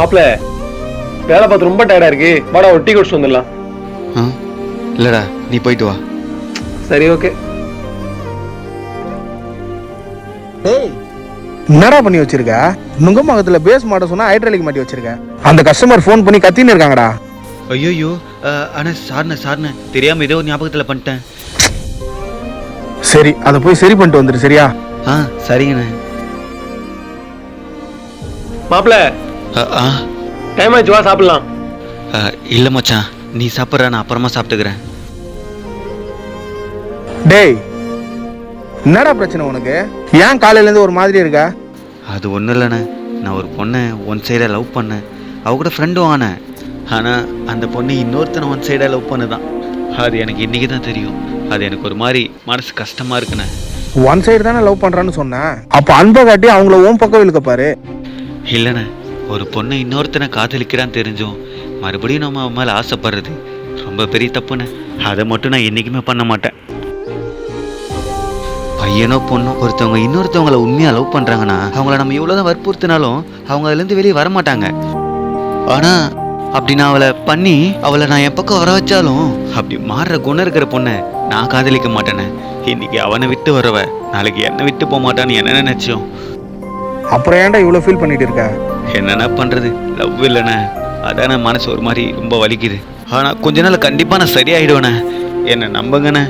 மாப்பிள வேலை பார்த்து ரொம்ப டயர்டா இருக்கு. வாடா ஒரு டீ குடிச்சு வந்துடலாம். இல்லைடா நீ போயிட்டு வா. சரி ஓகே. என்னடா பண்ணி வச்சிருக்க? நுங்கம்பாக்கத்துல பேஸ் மாட்ட சொன்னா ஹைட்ராலிக் மாட்டி வச்சிருக்க. அந்த கஸ்டமர் ஃபோன் பண்ணி கத்தின்னு இருக்காங்கடா. ஐயோயோ அண்ணா சார்ண்ணே சார்ண்ணே. தெரியாமல் ஏதோ ஞாபகத்தில் பண்ணிட்டேன். சரி அதை போய் சரி பண்ணிட்டு வந்துரு சரியா? ஆ சரிங்கண்ணே. மாப்பிள ஆ, ஆ டைம் ஆயிடுச்சு வா சாப்பிடலாம். இல்லை மச்சான். நீ சாப்பிட்ற நான் அப்புறமா சாப்பிட்டுக்கிறேன். டேய் என்னடா பிரச்சனை உனக்கு? ஏன் காலையில இருந்து ஒரு மாதிரி இருக்க? அது ஒன்றும் இல்லைண்ணே. நான் ஒரு பொண்ணை ஒன் சைடாக லவ் பண்ணேன். அவ கூட ஃப்ரெண்டும் ஆனேன். ஆனால் அந்த பொண்ணு இன்னொருத்தனை ஒன் சைடாக லவ் பண்ணுதான். அது எனக்கு இன்றைக்கி தான் தெரியும். அது எனக்கு ஒரு மாதிரி மனசு கஷ்டமாக இருக்குண்ணே. ஒன் சைடு தானே லவ் பண்றான்னு சொன்னேன். அப்ப அன்பை காட்டி அவங்கள ஓம் பக்கம் இழுக்க பாரு. இல்லைண்ணே. ஒரு பொண்ணை இன்னொருத்தனை காதலிக்கிறான்னு தெரிஞ்சும் மறுபடியும் நம்ம அவன் மேலே ஆசைப்படுறது ரொம்ப பெரிய தப்புன்னு. அதை மட்டும் நான் என்றைக்குமே பண்ண மாட்டேன். பையனோ பொண்ணோ ஒருத்தவங்க இன்னொருத்தவங்கள உண்மையாக லவ் பண்ணுறாங்கன்னா அவங்கள நம்ம எவ்வளோதான் வற்புறுத்தினாலும் அவங்க அதுலேருந்து வெளியே வர மாட்டாங்க. ஆனால் அப்படி நான் அவளை பண்ணி அவளை நான் என் பக்கம் வர வச்சாலும் அப்படி மாறுற குணம் இருக்கிற பொண்ணை நான் காதலிக்க மாட்டேனே. இன்னைக்கு அவனை விட்டு வரவ நாளைக்கு என்னை விட்டு போக மாட்டான்னு என்ன நினைச்சோம் அப்புறம் ஏன்டா இவ்வளோ ஃபீல் பண்ணிட்டு இருக்க? என்னண்ணா பண்ணுறது லவ் இல்லைண்ணே. அதானே மனசு ஒரு மாதிரி ரொம்ப வலிக்குது. ஆனால் கொஞ்ச நாள் கண்டிப்பாக நான் சரியாயிடுவேண்ணே. என்னை நம்புங்கண்ணே.